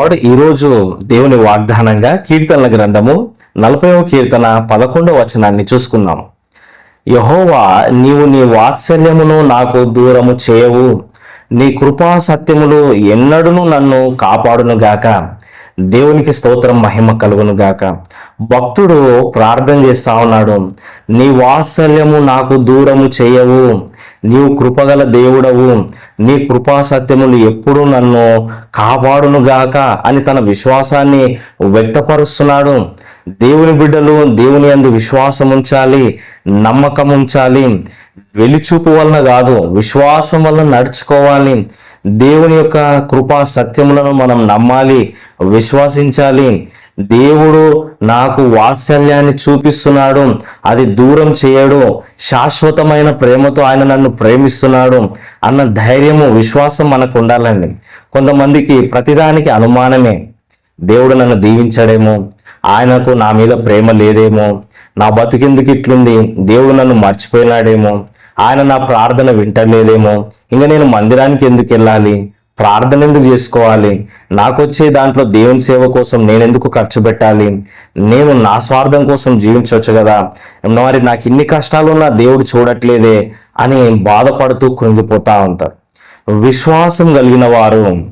వాడు ఈరోజు దేవుని వాగ్దానంగా కీర్తనల గ్రంథము నలభైవ కీర్తన పదకొండవ వచనాన్ని చూసుకుందాం. యహోవా నీవు నీ వాత్సల్యమును నాకు దూరము చేయవు. నీ కృపా సత్యములు ఎన్నడూ నన్ను కాపాడును గాక దేవునికి స్తోత్రం మహిమ కలుగును గాక. భక్తుడు ప్రార్థన చేస్తా ఉన్నాడు. నీ వాత్సల్యము నాకు దూరము చేయవు. నీవు కృపగల దేవుడవు. నీ కృపా సత్యములు ఎప్పుడు నన్ను కాపాడును గాక అని తన విశ్వాసాన్ని వ్యక్తపరుస్తున్నాడు. దేవుని బిడ్డలు దేవుని అందు విశ్వాసం ఉంచాలి నమ్మకం ఉంచాలి. వెలిచూపు వలన కాదు విశ్వాసం వలన నడుచుకోవాలి. దేవుని యొక్క కృపా సత్యములను మనం నమ్మాలి విశ్వసించాలి. దేవుడు నాకు వాత్సల్యాన్ని చూపిస్తున్నాడు అది దూరం చేయడు శాశ్వతమైన ప్రేమతో ఆయన నన్ను ప్రేమిస్తున్నాడు అన్న ధైర్యము విశ్వాసం మనకు ఉండాలండి. కొంతమందికి ప్రతిదానికి అనుమానమే. దేవుడు నన్ను దీవించడేమో ఆయనకు నా మీద ప్రేమ లేదేమో. నా బతుకెందుకు ఇట్లుంది? దేవుడు నన్ను మర్చిపోయినాడేమో. ఆయన నా ప్రార్థన వింటలేదేమో. ఇంకా నేను మందిరానికి ఎందుకు వెళ్ళాలి? ప్రార్థన ఎందుకు చేసుకోవాలి? నాకు వచ్చే దాంట్లో దేవుని సేవ కోసం నేను ఎందుకు ఖర్చు పెట్టాలి? నేను నా స్వార్థం కోసం జీవించవచ్చు కదా. మరి నాకు ఇన్ని కష్టాలు ఉన్నా దేవుడు చూడట్లేదే అని బాధపడుతూ కృంగిపోతా ఉంటారు. విశ్వాసం కలిగిన వారు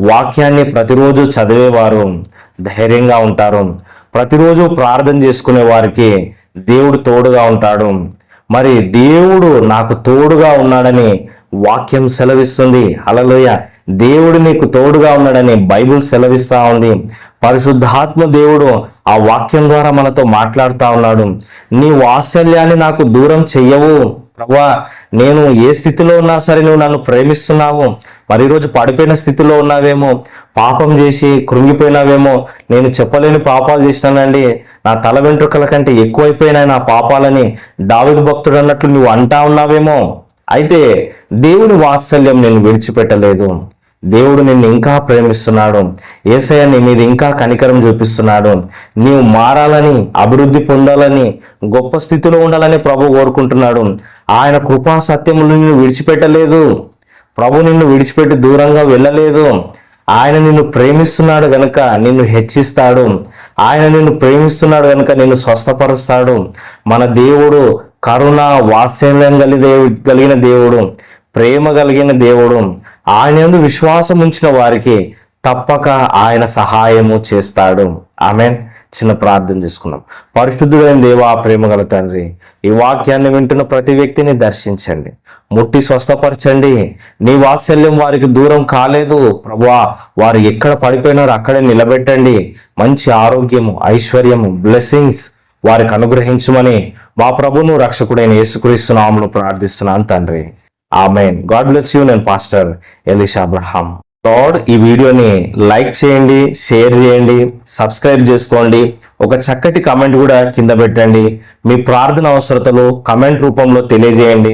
వాక్యాన్ని ప్రతిరోజు చదివేవారు ధైర్యంగా ఉంటారు. ప్రతిరోజు ప్రార్థన చేసుకునే వారికి దేవుడు తోడుగా ఉంటాడు. మరి దేవుడు నాకు తోడుగా ఉన్నాడని వాక్యం సెలవిస్తుంది. అలలోయ దేవుడు నీకు తోడుగా ఉన్నాడని బైబిల్ సెలవిస్తా ఉంది. పరిశుద్ధాత్మ దేవుడు ఆ వాక్యం ద్వారా మనతో మాట్లాడుతూ ఉన్నాడు. నీ వాత్సల్యాన్ని నాకు దూరం చెయ్యవు. ప్రభా నేను ఏ స్థితిలో ఉన్నా సరే నువ్వు నన్ను ప్రేమిస్తున్నావు. మరి ఈరోజు పడిపోయిన స్థితిలో ఉన్నావేమో పాపం చేసి కృంగిపోయినావేమో నేను చెప్పలేని పాపాలు చేసినానండి. నా తల వెంట్రుకల కంటే ఎక్కువైపోయినాయి నా పాపాలని దావిదు భక్తుడు అన్నట్లు నువ్వు అంటా ఉన్నావేమో. అయితే దేవుని వాత్సల్యం నేను విడిచిపెట్టలేదు. దేవుడు నిన్ను ఇంకా ప్రేమిస్తున్నాడు. ఏసయ్య నీ మీద ఇంకా కనికరం చూపిస్తున్నాడు. నీవు మారాలని అభివృద్ధి పొందాలని గొప్ప స్థితిలో ఉండాలని ప్రభు కోరుకుంటున్నాడు. ఆయన కృపా సత్యములు నిన్ను విడిచిపెట్టలేదు. ప్రభు నిన్ను విడిచిపెట్టి దూరంగా వెళ్ళలేదు. ఆయన నిన్ను ప్రేమిస్తున్నాడు గనుక నిన్ను హెచ్చిస్తాడు. ఆయన నిన్ను ప్రేమిస్తున్నాడు గనుక నిన్ను స్వస్థపరుస్తాడు. మన దేవుడు కరుణ వాత్సల్యం కలిగే కలిగిన దేవుడు ప్రేమ కలిగిన దేవుడు. ఆయన ఎందు విశ్వాసం ఉంచిన వారికి తప్పక ఆయన సహాయము చేస్తాడు. ఆమె చిన్న ప్రార్థన చేసుకున్నాం. పరిశుద్ధుడైన దేవా ప్రేమ గల తండ్రి ఈ వాక్యాన్ని వింటున్న ప్రతి వ్యక్తిని దర్శించండి. ముట్టి స్వస్థపరచండి. నీ వాత్సల్యం వారికి దూరం కాలేదు. ప్రభువా వారు ఎక్కడ పడిపోయినారో అక్కడే నిలబెట్టండి. మంచి ఆరోగ్యము ఐశ్వర్యము బ్లెస్సింగ్స్ వారికి అనుగ్రహించమని మా ప్రభును రక్షకుడైన యేసుక్రీస్తు నామములో ప్రార్థిస్తున్నాను తండ్రి. ఆమెన్ గాడ్ బ్లెస్ యూ నేను పాస్టర్ ఎలిష్ అబ్రహాం గాడ్ ఈ వీడియోని లైక్ చేయండి షేర్ చేయండి సబ్స్క్రైబ్ చేసుకోండి. ఒక చక్కటి కమెంట్ కూడా కింద పెట్టండి. మీ ప్రార్థన అవసరతలు కమెంట్ రూపంలో తెలియజేయండి.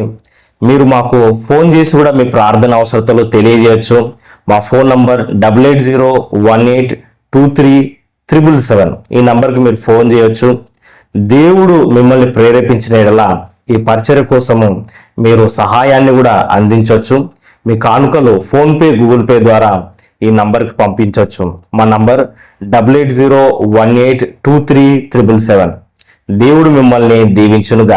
మీరు మాకు ఫోన్ చేసి కూడా మీ ప్రార్థన అవసరతలు తెలియజేయచ్చు. మా phone number double eight zero one eight two three triple seven ఈ నంబర్కి మీరు ఫోన్ చేయొచ్చు. దేవుడు మిమ్మల్ని ప్రేరేపించిన ఎడలా ఈ పరిచర్య కోసము మీరు సహాయాన్ని కూడా అందించవచ్చు మీ కానుకలు ఫోన్పే గూగుల్ పే ద్వారా ఈ నంబర్కి పంపించవచ్చు మా number double eight zero one eight two three triple seven. దేవుడు మిమ్మల్ని దీవించునుగా